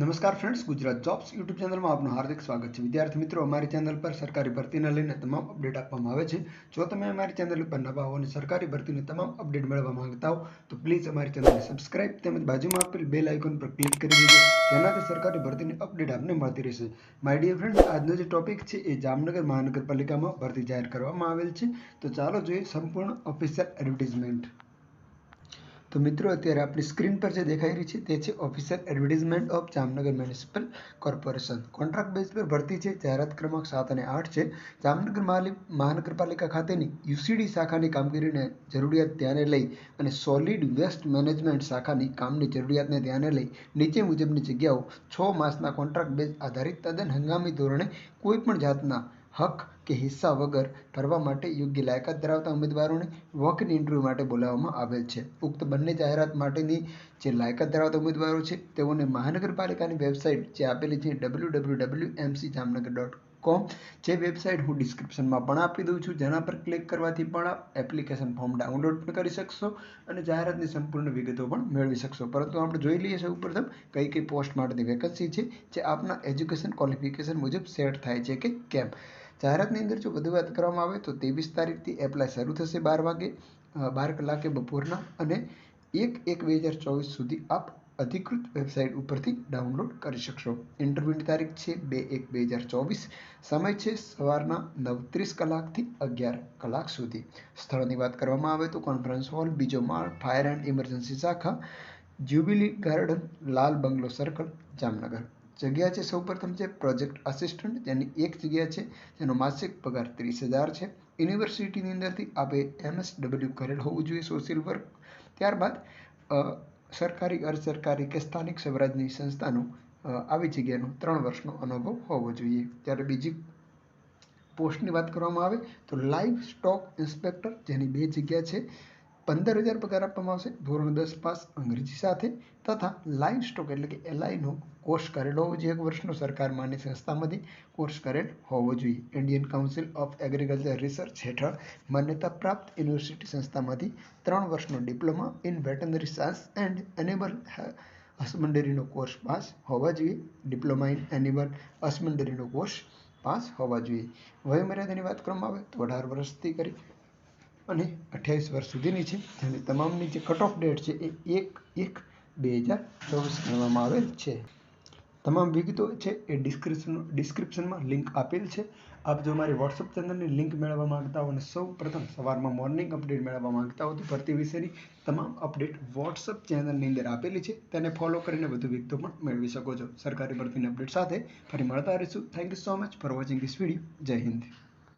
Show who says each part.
Speaker 1: નમસ્કાર friends Gujarat jobs YouTube ચેનલમાં આપનું હાર્દિક સ્વાગત છે. વિદ્યાર્થી મિત્રો, અમારી ચેનલ પર સરકારી ભરતીને લઈને તમામ અપડેટ આપવામાં આવે છે. જો તમે અમારી ચેનલ પર નવા હો અને સરકારી ભરતીની તમામ અપડેટ મેળવવા માંગતા હો, તો પ્લીઝ અમારી ચેનલને સબસ્ક્રાઇબ તેમજ બાજુમાં આપેલ બેલ આઇકોન પર ક્લિક કરી દેજો. જેનાથી સરકારી ભરતીની અપડેટ આપને મળતી રહેશે. માય ડિયર ફ્રેન્ડ્સ આજનો જે ટોપિક છે, એ જામનગર મહાનગરપાલિકામાં ભરતી જાહેર કરવામાં આવેલ છે. તો ચાલો જોઈએ સંપૂર્ણ ઓફિશિયલ એડવર્ટિઝમેન્ટ તો મિત્રો, અત્યારે આપણી સ્ક્રીન પર જે દેખાઈ રહી છે, તે છે officer advertisement of Jamnagar municipal corporation contract base પર ભરતી છે, જાહેરાત ક્રમાંક સાત અને આઠ છે. જામનગર મહાનગરપાલિકા ખાતેની યુસીડી શાખાની કામગીરીને જરૂરિયાત ધ્યાને લઈ અને સોલિડ વેસ્ટ મેનેજમેન્ટ શાખાની કામની જરૂરિયાતને ધ્યાને લઈ નીચે મુજબની જગ્યાઓ છ માસના કોન્ટ્રાક્ટ બેઝ આધારિત તદ્દન હંગામી ધોરણે કોઈપણ જાતના હક કે હિસ્સા વગર ભરવા માટે યોગ્ય લાયકાત ધરાવતા ઉમેદવારોને વોક ઇન ઇન્ટરવ્યૂ માટે બોલાવવામાં આવેલ છે. ઉક્ત બંને જાહેરાત માટેની જે લાયકાત ધરાવતા ઉમેદવારો છે, તેઓને મહાનગરપાલિકાની વેબસાઇટ જે આપેલી છે W W W MC Jamnagar dot com જે વેબસાઇટ હું ડિસ્ક્રિપ્શનમાં પણ આપી દઉં છું. જેના પર ક્લિક કરવાથી પણ આપ એપ્લિકેશન ફોર્મ ડાઉનલોડ પણ કરી શકશો અને જાહેરાતની સંપૂર્ણ વિગતો પણ મેળવી શકશો. પરંતુ આપણે જોઈ લઈએ છીએ પ્રથમ કઈ કઈ પોસ્ટ માટેની વેકન્સી છે, જે આપના એજ્યુકેશન ક્વોલિફિકેશન મુજબ સેટ થાય છે કે કેમ? જાહેરાતની અંદર જો વધુ વાત કરવામાં આવે તો ત્રેવીસ તારીખથી એપ્લાય શરૂ થશે બાર વાગે બાર કલાકે બપોરના અને એક એક બે હજાર ચોવીસ સુધી આપ અધિકૃત વેબસાઇટ ઉપરથી ડાઉનલોડ કરી શકશો. ઇન્ટરવ્યૂની તારીખ છે બે એક બે હજાર ચોવીસ. સમય છે સવારના નવત્રીસ કલાકથી અગિયાર કલાક સુધી. સ્થળની વાત કરવામાં આવે તો કોન્ફરન્સ હોલ બીજો માળ ફાયર એન્ડ ઇમરજન્સી શાખા jubilee garden Lal Bungalow circle Jamnagar. જગ્યા છે સૌપ્રથમ છે પ્રોજેક્ટ આસિસ્ટન્ટ જેની એક જગ્યા છે, જેનો માસિક પગાર ત્રીસ હજાર છે. યુનિવર્સિટીની અંદરથી આપે એમએસ ડબલ્યુ કરેલ હોવું જોઈએ સોશિયલ વર્ક ત્યારબાદ સરકારી અર્ધ સરકારી કે સ્થાનિક સ્વરાજની સંસ્થાનો આવી જગ્યાનો ત્રણ વર્ષનો અનુભવ હોવો જોઈએ. ત્યારે બીજી પોસ્ટની વાત કરવામાં આવે તો લાઈવ સ્ટોક ઇન્સ્પેક્ટર જેની બે જગ્યા છે પંદર હજાર પગાર આપવામાં આવશે. ધોરણ દસ પાસ અંગ્રેજી સાથે તથા લાઈવ સ્ટોક એટલે કે એલઆઈનો કોર્સ કરેલો હોવો જોઈએ. એક વર્ષનો સરકાર માન્ય સંસ્થામાંથી કોર્સ કરેલ હોવો જોઈએ. Indian council of agriculture research હેઠળ માન્યતા પ્રાપ્ત યુનિવર્સિટી સંસ્થામાંથી ત્રણ વર્ષનો diploma in veterinary science and animal હસબન્ડરીનો course pass હોવા જોઈએ. ડિપ્લોમા ઇન એનિમલ હસબન્ડરીનો કોર્સ પાસ હોવા જોઈએ. વયમર્યાદાની વાત કરવામાં આવે તો અઢાર વર્ષથી કરી અને અઠ્યાવીસ વર્ષ સુધીની છે. જેની તમામની જે કટ ઓફ ડેટ છે એ એક એક બે હજાર ચોવીસ ગણવામાં આવેલ છે. તમામ વિગતો છે એ ડિસ્ક્રિપ્શન ડિસ્ક્રિપ્શનમાં લિંક આપેલ છે. આપ જો મારી વોટ્સઅપ ચેનલની લિંક મેળવવા માંગતા હો અને સૌ પ્રથમ સવારમાં મોર્નિંગ અપડેટ મેળવવા માંગતા હો તો ભરતી વિશેની તમામ અપડેટ વોટ્સઅપ ચેનલની અંદર આપેલી છે. તેને ફોલો કરીને વધુ વિગતો પણ મેળવી શકો છો. સરકારી ભરતીની અપડેટ સાથે ફરી મળતા રહીશું. Thank you so much for watching this video Jai Hind.